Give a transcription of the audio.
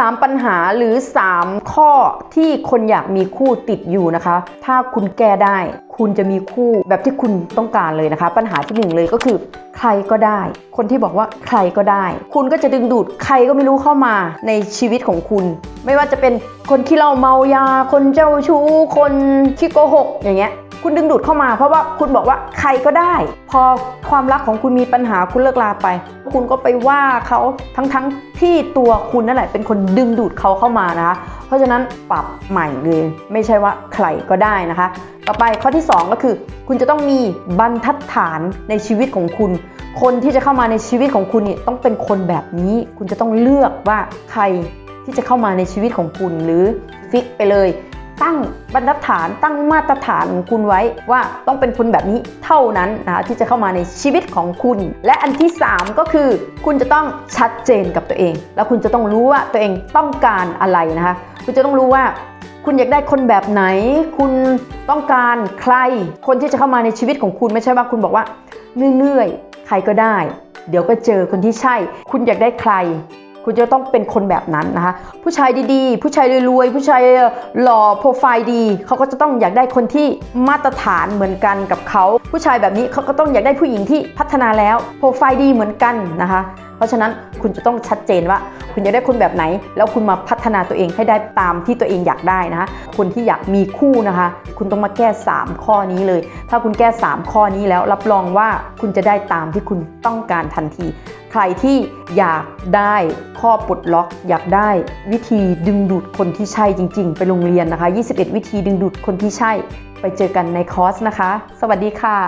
3 ปัญหาหรือ 3 ข้อที่คนอยากมีคู่ติดอยู่นะคะ ถ้าคุณแก้ได้ คุณจะมีคู่แบบที่คุณต้องการเลยนะคะ ปัญหาที่หนึ่งเลยก็คือ ใครก็ได้ คนที่บอกว่าใครก็ได้ คุณก็จะดึงดูดใครก็ไม่รู้เข้ามาในชีวิตของคุณ ไม่ว่าจะเป็นคนขี้เหล้าเมายา คนเจ้าชู้คนขี้โกหกอย่างเงี้ย คุณดึงดูดเข้ามาเพราะว่าคุณบอกว่าใครก็ได้ พอความรักของคุณมีปัญหาคุณเลิกลาไป คุณก็ไปว่าเขาทั้งๆที่ตัวคุณนั่นแหละเป็นคนดึงดูดเขาเข้ามานะคะ เพราะฉะนั้นปรับใหม่เลยไม่ใช่ว่าใครก็ได้นะคะ ต่อไปข้อที่ 2 ก็คือ คุณจะต้องมีบรรทัดฐานในชีวิตของคุณ คนที่จะเข้ามาในชีวิตของคุณเนี่ยต้องเป็นคนแบบนี้ คุณจะต้องเลือกว่าใครที่จะเข้ามาในชีวิตของคุณหรือฟิกไปเลย ตั้งบรรทัดฐานตั้งมาตรฐานของคุณไว้ว่าต้องเป็นคนแบบนี้เท่านั้นนะคะที่จะเข้ามาในชีวิตของคุณ และอันที่ 3 ก็คือ คุณจะต้องชัดเจนกับตัวเอง แล้วคุณจะต้องรู้ว่าตัวเองต้องการอะไรนะคะคุณจะต้องรู้ว่าคุณอยากได้คนแบบไหน คุณต้องการใคร คนที่จะเข้ามาในชีวิตของคุณไม่ใช่ว่าคุณบอกว่าเรื่อยๆใครก็ได้ เดี๋ยวก็เจอคนที่ใช่ คุณอยากได้ใคร คุณจะต้องเป็นคนแบบนั้นนะคะ ผู้ชายดีๆ ผู้ชายรวยๆ ผู้ชายหล่อโปรไฟล์ดี เขาก็จะต้องอยากได้คนที่มาตรฐานเหมือนกันกับเขา ผู้ชายแบบนี้เขาก็ต้องอยากได้ผู้หญิงที่พัฒนาแล้วโปรไฟล์ดีเหมือนกันนะคะ เพราะฉะนั้นคุณจะต้องชัดเจนว่า คุณอยากได้คนแบบไหน แล้วคุณมาพัฒนาตัวเองให้ได้ตามที่ตัวเองอยากได้นะคะคนที่อยากมีคู่นะคะ คุณต้องมาแก้ 3 ข้อนี้เลย ถ้าคุณแก้ 3 ข้อนี้แล้วรับรองว่าคุณจะได้ตามที่คุณต้องการทันที ใครที่อยากได้ข้อปลดล็อก อยากได้วิธีดึงดูดคนที่ใช่จริง ๆ ไปโรงเรียนนะคะ 21 วิธีดึงดูดคนที่ใช่ ไปเจอกันในคอร์สนะคะ สวัสดีค่ะ